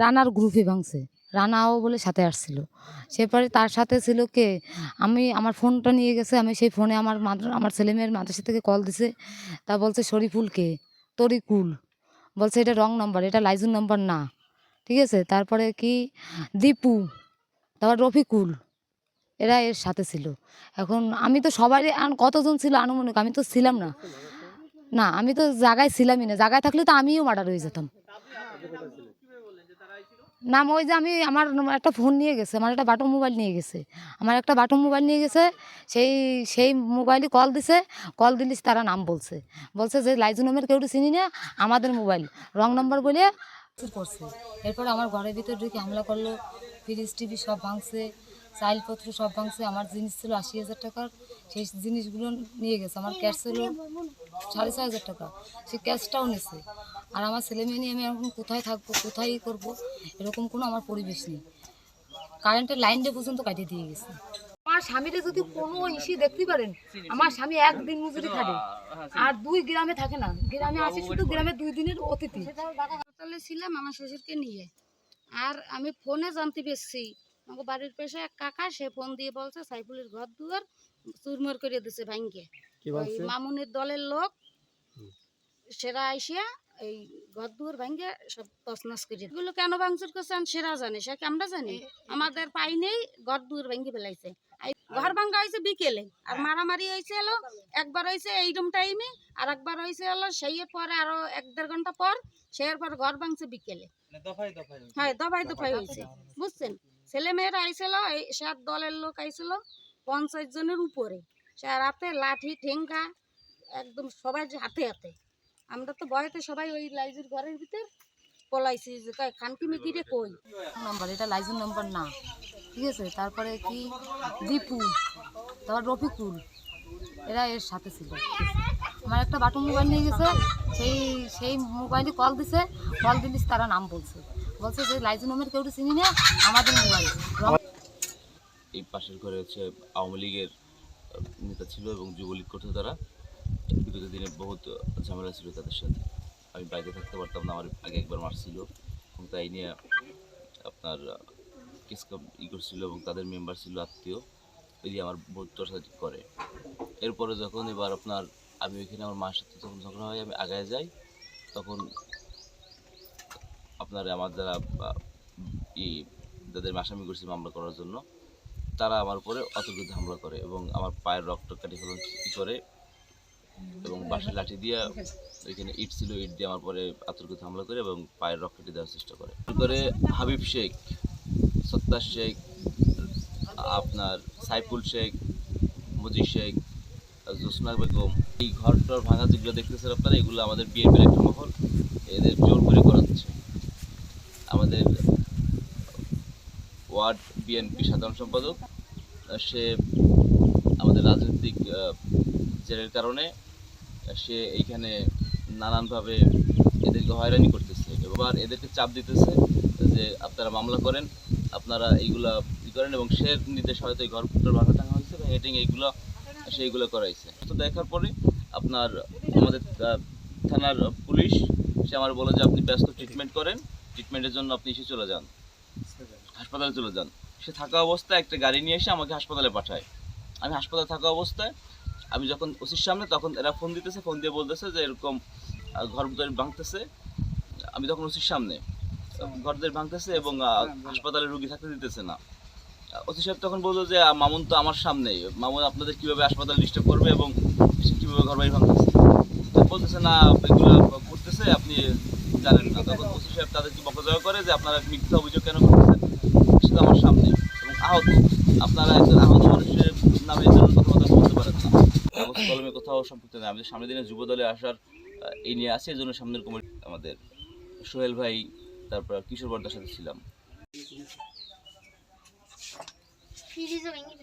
রানার গ্রুপে ভাঙছে। রানাও বলে সাথে আসছিল। সেপরে তার সাথে ছিল কে? আমি, আমার ফোনটা নিয়ে গেছে। আমি সেই ফোনে আমার আমার ছেলে মেয়ের মাদ্রাসা থেকে কল দিছে। তা বলছে, শরীফুল কে? তরিকুল। বলছে, এটা রং নাম্বার, এটা লাইজুন নাম্বার না। ঠিক আছে? তারপরে কি? দীপু, তারপর রফিকুল, এরা এর সাথে ছিল। এখন আমি তো সবাই কতজন ছিল আনুমানিক? আমি তো ছিলাম না। না, আমি তো জায়গায় ছিলামই না। জায়গায় থাকলে তো আমিও মার্ডার হয়ে যেতাম। না ওই যে আমি আমার একটা ফোন নিয়ে গেছে, আমার একটা বাটন মোবাইল নিয়ে গেছে। আমার একটা বাটন মোবাইল নিয়ে গেছে, সেই সেই মোবাইলে কল দিছে কল দিলিস তারা নাম বলছে। বলছে যে, লাইজু নামের কেউ চিনি না, আমাদের মোবাইল রং নম্বর বলে করছে। এরপরে আমার ঘরের ভিতর ঢুকে হামলা করল, ফ্রিজ, টিভি সব ভাঙছে, চাইলপত্র সব ভাঙছে, আমার জিনিস ছিল আশি হাজার টাকার, সেই জিনিসগুলো নিয়ে গেছে। আমার ক্যাশ ছিল সাড়ে ছয় হাজার টাকা সেই ক্যাশটাও নিছে। আর আমার ছেলে মেয়ে নিয়ে আমি এখন কোথায় থাকব কোথায় করব এরকম কোনো আমার পরিবেশ নেই। কারেন্টের লাইনটা পর্যন্ত কাটিয়ে দিয়ে গেছে। আমার স্বামীরে যদি কোনো ইস্যু দেখতে পারেন আমার স্বামী একদিন মজুরি থাকে আর দুই গ্রামে থাকে না গ্রামে আসে শুধু গ্রামে দুই দিনের অতিথি। হাসপাতালে ছিলাম আমার শ্বশুরকে নিয়ে আর আমি ফোনে জানতে পেরেছি আমাকে বাড়ির পেশে এক কাকা সে ফোন দিয়ে বলছে সাইফুলের ঘর দুয়ার চুরমুর করে দিছে ভাঙ্গে মামুনের দলের লোক। সেরা আইসিয়া এই ঘর দুয়ার ভাঙ্গে সব তছনছ করে। এগুলো কেন ভাঙচুর করছে? আমি সেরা জানে সে কি আমরা জানি? আমাদের পাই নেই ঘর দুয়ার ভাঙ্গে ফেলাইছে। ঘর ভাঙ্গা হয়েছে বিকেলে আর মারামারি হয়েছে হলো একবার হয়েছে এইরকম টাইমে আর একবার হয়েছে হলো সেই পরে আরও এক দেড় ঘণ্টা পর সেই পর ঘর ভাঙছে বিকেলে। হ্যাঁ দফাই দফাই হয়েছে বুঝছেন? ছেলে মেয়েরা আইছিল এই সাত দলের লোক আইছিল পঞ্চাশ জনের উপরে। সে রাতে লাঠি ঠেঙ্গা একদম সবাই হাতে হাতে। আমরা তো বয়সে সবাই ওই লাইজের ঘরের ভিতর পলাইছি যে কয় খানকিমি গিরে কই? নাম্বার এটা লাইসেন্স নাম্বার না। ঠিক আছে তারপরে কি? দীপু তারপর রফিকুল। এরা এর সাথে ছিল। আমার একটা বাটন মোবাইল নিয়ে গেছে সেই সেই মোবাইলে কল দিছে কল দিলিস তারা নাম বলছে। বলছে যে লাইসেন্স নামের কেউ চিনি না আমাদের মোবাইল। এই পাশের ঘরে হচ্ছে আওয়ামী লীগের নেতা ছিল এবং যুবলীগ করতো তারা। বিগত দিনে বহুত ঝামেলা ছিল তাদের সাথে। আমি বাইরে থাকতে পারতাম না, আমার আগে একবার মারছিল এবং তাই নিয়ে আপনার কেস ই করছিল এবং তাদের মেম্বার ছিল, আত্মীয়। ওই দিয়ে আমার বহুত টর্চার করে। এরপরে যখন এবার আপনার, আমি ওইখানে আমার মার সাথে যখন ঝগড়া হয়, আমি আগায় যাই। তখন আপনার আমার যারা ই যাদের আসামি করছে মামলা করার জন্য, তারা আমার উপরে অতর্কিত হামলা করে এবং আমার পায়ের রক্ত কাটি ফেলন করে এবং বাঁশের লাঠি দিয়ে ওইখানে ইট ছিল, ইট দিয়ে আমার পরে আতর্কিত হামলা করে এবং পায়ের রক্ত কেটে দেওয়ার চেষ্টা করে। করে হাবিব শেখ, সত্তার শেখ, আপনার সাইফুল শেখ মুজি শেখ, জোসনা বেগম, এই ঘরটার ভাঙা যেগুলো দেখতেছেন আপনারা, এগুলো আমাদের বিএনপির একটা মহল। এদের জোর করে করাচ্ছে আমাদের ওয়ার্ড বিএনপি সাধারণ সম্পাদক, সে আমাদের রাজনৈতিক জেরের কারণে সে এইখানে নানানভাবে এদেরকে হয়রানি করতেছে। এবার এদেরকে চাপ দিতেছে যে, আপনারা মামলা করেন, আপনারা এইগুলা ই করেন এবং সে নির্দেশ হয়তো এই ঘরটার ভাঙা টাঙা হয়েছে এবং হেটিং এইগুলো সেইগুলো করাইছে। তো দেখার পরে আপনার আমাদের থানার পুলিশ, সে আমার বলে যে, আপনি ব্যস্ত ট্রিটমেন্ট করেন ট্রিটমেন্টের জন্য আপনি এসে চলে যান। হাসপাতালে চলে যান। সে থাকা অবস্থায় একটা গাড়ি নিয়ে এসে আমাকে হাসপাতালে পাঠায়। আমি হাসপাতালে থাকা অবস্থায় আমি যখন ওসির সামনে তখন এরা ফোন দিতেছে ফোন দিয়ে বলতেছে যে এরকম ঘর দুয়ার ভাঙতেছে। আমি তখন ওসির সামনে ঘর দুয়ার ভাঙতেছে এবং হাসপাতালে রুগী থাকতে দিতেছে না। ওসি সাহেব তখন বলল যে মামুন তো আমার সামনেই। মামুন আপনাদের কীভাবে হাসপাতাল ডিস্টার্ব করবে এবং কীভাবে ঘর বাড়ি ভাঙতেছে? তো বলতেছে না এগুলো করতেছে আপনি জানেন না। তখন ওসি সাহেব তাদেরকে বকাজয়া করে যে আপনারা মিথ্যা অভিযোগ কেন করতেছেন? সেটা আমার সামনে এবং আহত আপনারা একজন আহত মানুষের নামে এই ধরনের কথাবার্তা বলতে পারেন না কাগজ কলমে কোথাও সম্পৃক্ত নেই। আমাদের সামনের দিনে যুব দলে আসার এই নিয়ে আছে, এই জন্য সামনের কমিটি আমাদের সোহেল ভাই, তারপর কিশোর বর্দার সাথে ছিলাম। ফ্রিজে ভেঙে